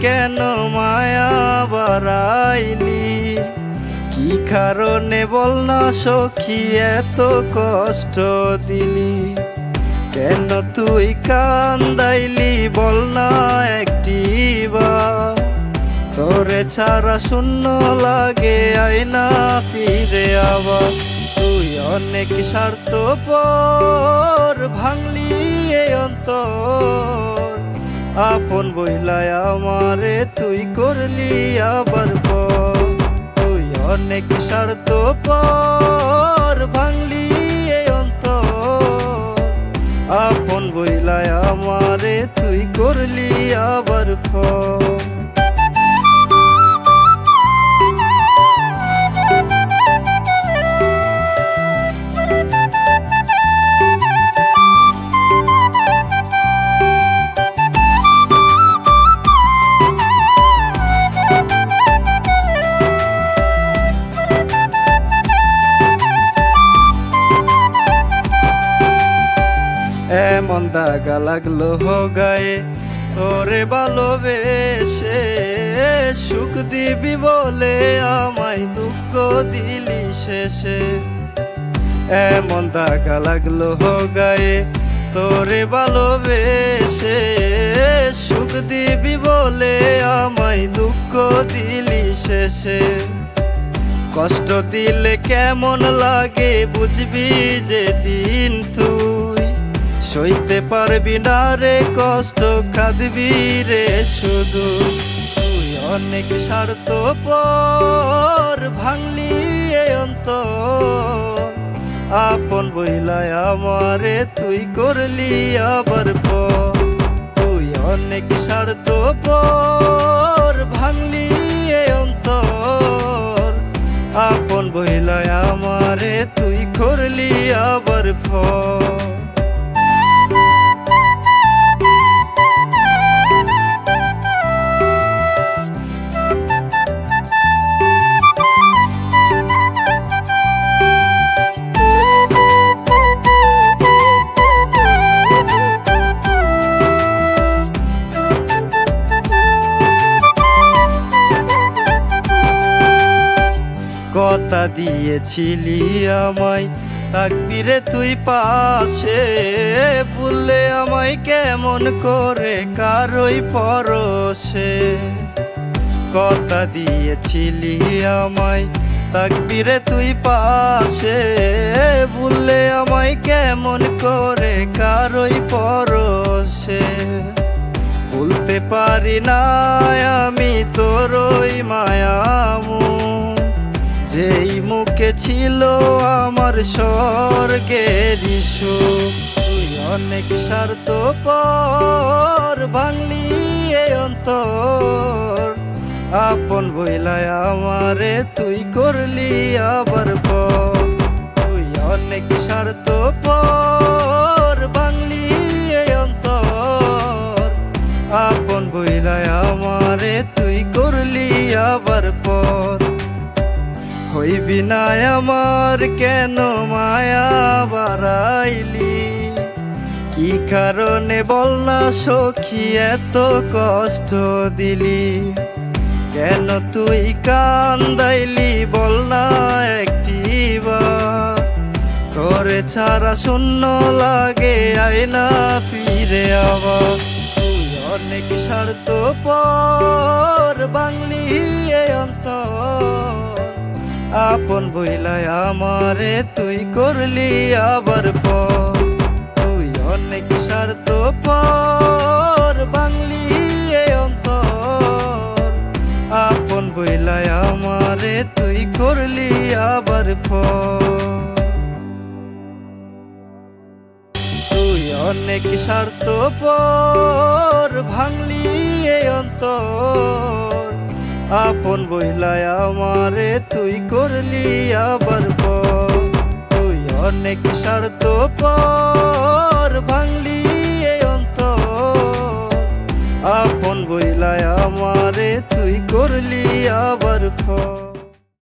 কেন মায়া বাড়াইলি? কি কারণে বল না সখী, এত কষ্ট দিলি? কেন তুই কান্দাইলি? বল না একটি বা তোরে ছাড়া শূন্য লাগে, আয়না ফিরে আবার। তুই অনেক স্বার্থ পর ভাঙলি এই অন্তর। আপন বইলায় আমারে তুই করলি আবার তুই অনেক স্বার্থ পর ভাঙলি এই অন্তর। আপন বইলায় আমারে তুই করলি আবার পর। এমন দাগা লাগল গায়ে। তোরে ভালোবেসে সুখ দিবি বলে আমায় দুঃখ দিলি শেষে। এমন দাগা লাগল গায়ে, তোরে ভালোবেসে সুখ দিবি বলে আমায় দুঃখ দিলি শেষে। কষ্ট দিলে কেমন লাগে বুঝবি যে দিন তুই সইতে পারবি না রে কষ্ট খাদবি রে শুধু। তুই অনেক স্বার্থ পর ভাঙলি অন্ত আপন বইলায় আমারে তুই করলি আবার পর। তুই অনেক স্বার্থ পর ভাঙলি অন্তর। আপন বইলায় আমারে তুই করলি আবার ফর কথা দিয়েছিলি আমায়। তাকবিরে তুই পাশে, বললে আমায় কেমন করে কারই পরশে। কথা দিয়েছিলি আমায়, তাকবিরে তুই পাশে, বললে আমায় কেমন করে কারই পরশে। বলতে পারি না আমি ছিল আমার স্বর্গের সুখ তুই অনেক স্বার্থ পর ভাঙলি এই অন্তর। আপন বইলায় আমারে তুই করলি আবার পর। হইবি না আমার কেন মায়া বাড়াইলি? কি কারণে বল না সখী এত কষ্ট দিলি? কেন তুই কান্দাইলি? বল না একটি করে ছাড়া শূন্য লাগে আয়না ফিরে আবার। তুই অনেক স্বার্থ পর আপন বইলায় আমারে তুই করলি আবার পর তুই অনেক স্বার্থ পর বাংলি অন্তর। আপন বইলাই, আমারে তুই করলি আবার পর তুই অনেক স্বার্থ পর ভাঙলি অন্তর। আপন বইলায় আমারে তুই করলি আবার তুই অনেক স্বার্থ পর ভাঙলি অন্ত আপন বইলায় আমারে তুই করলি আবার পর।